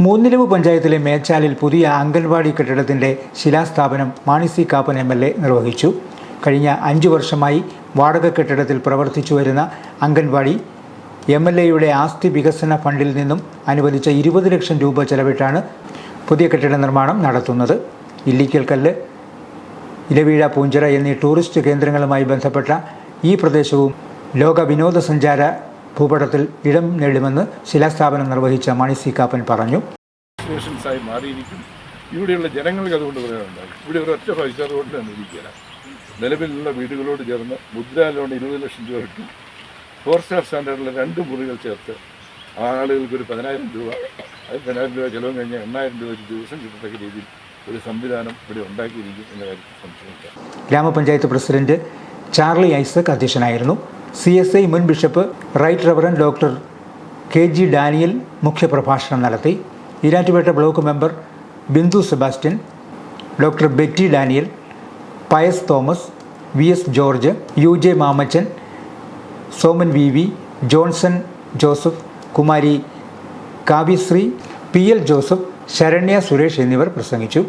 മൂന്നിലവ് പഞ്ചായത്തിലെ മേച്ചാലിൽ പുതിയ അംഗൻവാടി കെട്ടിടത്തിന്റെ ശിലാസ്ഥാപനം Mani C Kappan M L A നിർവഹിച്ചു. കഴിഞ്ഞ അഞ്ചു വർഷമായി വാടക കെട്ടിടത്തിൽ പ്രവർത്തിച്ചു വരുന്ന അംഗൻവാടി എം എൽ എയുടെ ആസ്തി വികസന ഫണ്ടിൽ നിന്നും അനുവദിച്ച ഇരുപത് ലക്ഷം രൂപ ചെലവിട്ടാണ് പുതിയ കെട്ടിട നിർമ്മാണം നടത്തുന്നത്. ഇല്ലിക്കൽ കല്ല് ഇലവീഴ പൂഞ്ചിറ എന്നീ ടൂറിസ്റ്റ് കേന്ദ്രങ്ങളുമായി ബന്ധപ്പെട്ട ഈ പ്രദേശവും ലോക വിനോദസഞ്ചാര ഭൂപടത്തിൽ ഇടം നേടുമെന്ന് ശിലാസ്ഥാപനം നിർവഹിച്ച മണി സി കാപ്പൻ പറഞ്ഞു. മാറിയിരിക്കും. ഇവിടെയുള്ള ജനങ്ങൾക്ക് അതുകൊണ്ട് പറയാനുണ്ടായി ഇവിടെ ഒരു ഒറ്റ പൈസ അതുകൊണ്ട് തന്നെ ഇരിക്കുക നിലവിലുള്ള വീടുകളോട് ചേർന്ന് മുദ്രാ ലോൺ ഇരുപത് ലക്ഷം രൂപ കിട്ടും ഫോർ സ്റ്റാർ സ്റ്റാൻഡേർഡിലെ രണ്ട് മുറികൾ ചേർത്ത് ആളുകൾക്ക് ഒരു പതിനായിരം രൂപ അത് പതിനായിരം രൂപ ചിലവ് കഴിഞ്ഞാൽ എണ്ണായിരം രൂപ ഒരു ദിവസം കിട്ടത്തക്ക രീതിയിൽ ഒരു സംവിധാനം ഇവിടെ ഉണ്ടാക്കിയിരിക്കും എന്ന കാര്യത്തിൽ സംശയമില്ല. ഗ്രാമപഞ്ചായത്ത് പ്രസിഡന്റ് ചാർലി ഐസക് അധ്യക്ഷനായിരുന്നു. സി എസ് ഐ മുൻ bishop right reverend doctor K G Daniel മുഖ്യപ്രഭാഷണം നടത്തി. Erattupetta block member Bindu Sebastian doctor Betty Daniel Pius Thomas V S George U J Mamachan Soman V V Johnson Joseph Kumari Kavyasree P L Joseph Saranya Suresh എന്നിവർ പ്രസംഗിച്ചു.